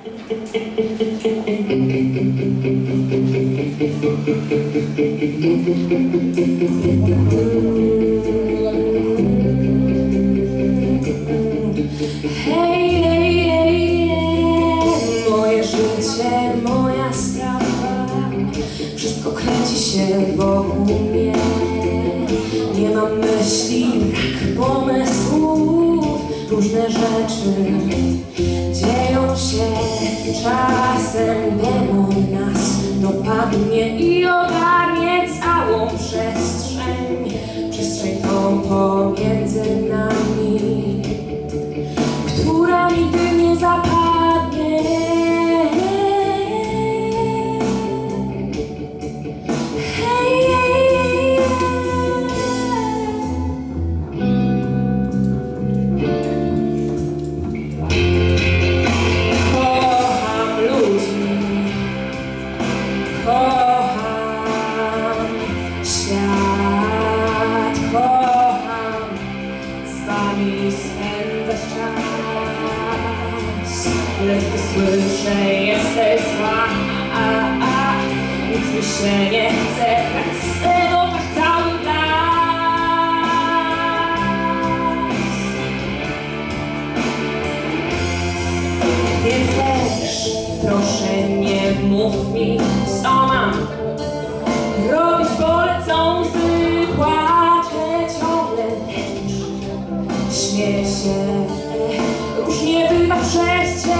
Hej, hej, moja Wszystko kręci się wokół mnie. Nie mam myśli, brak pomysłów Różne rzeczy. Dzieją się Czasem demon nas. Dopadnie i ogarnie całą przestrzeń. Przestrzeń tą pomiędzy nami słyszę, jesteś zła, a, a, nic mi się nie chce, tak z tego tak cały las. Więc też proszę nie mów mi, co mam robić, bo lecą łzy, płaczę ciągle śmieję się, różnie bywa przez cień.